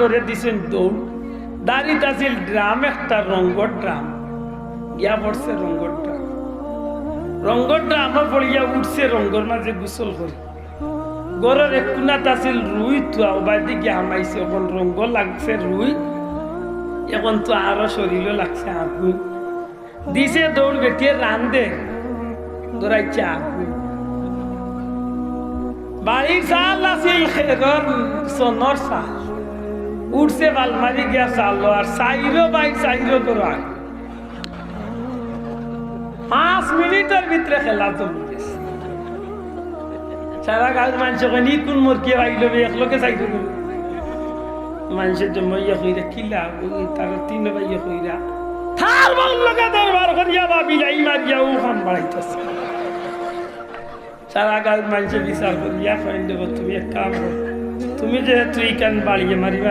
ধরে দিছেন দৌড়। দাঁড়িয়ে আছিল ড্রাম, একটা রঙ্গর ড্রাম। গিয়া পড়ছে রঙ্গর ড্রাম। রঙ্গর ড্রামও পড়িয়া উঠছে রঙ্গর মাঝে গোসল করে। গরের এক কোনাত আছিল রুই তো বাইদি গিয়া হামাইছে। এখন রঙ্গ লাগছে রুই এখন তো আরও শরীরও লাগছে আগুন দিছে দৌড় বেটিয়ে রান্দে ধরাইছে আগুন বাড়ির চাল আছিল সনর চাল। উঠছে বালমারি গিয়া চাল, আর চাইরো বাই চাইরো আগুন পাঁচ মিনিটের ভিতরে খেলা চলে গেছে। সারা গাছ মানুষ নি কোন মরকি আইল একলোকে চাইল মানুষের জন্য ইয়ে কইরা কিলা তার তিন বাইয়ে কইরা? থার বাউল লগা দরবার করিয়া বা বিলাই মারিয়া ও খান বাড়াইতেছে সারা গাছ মানুষের বিচার করিয়া ফাইন দেব তুমি এক কাম তুমি যে তুই কান বাড়িয়ে মারিবা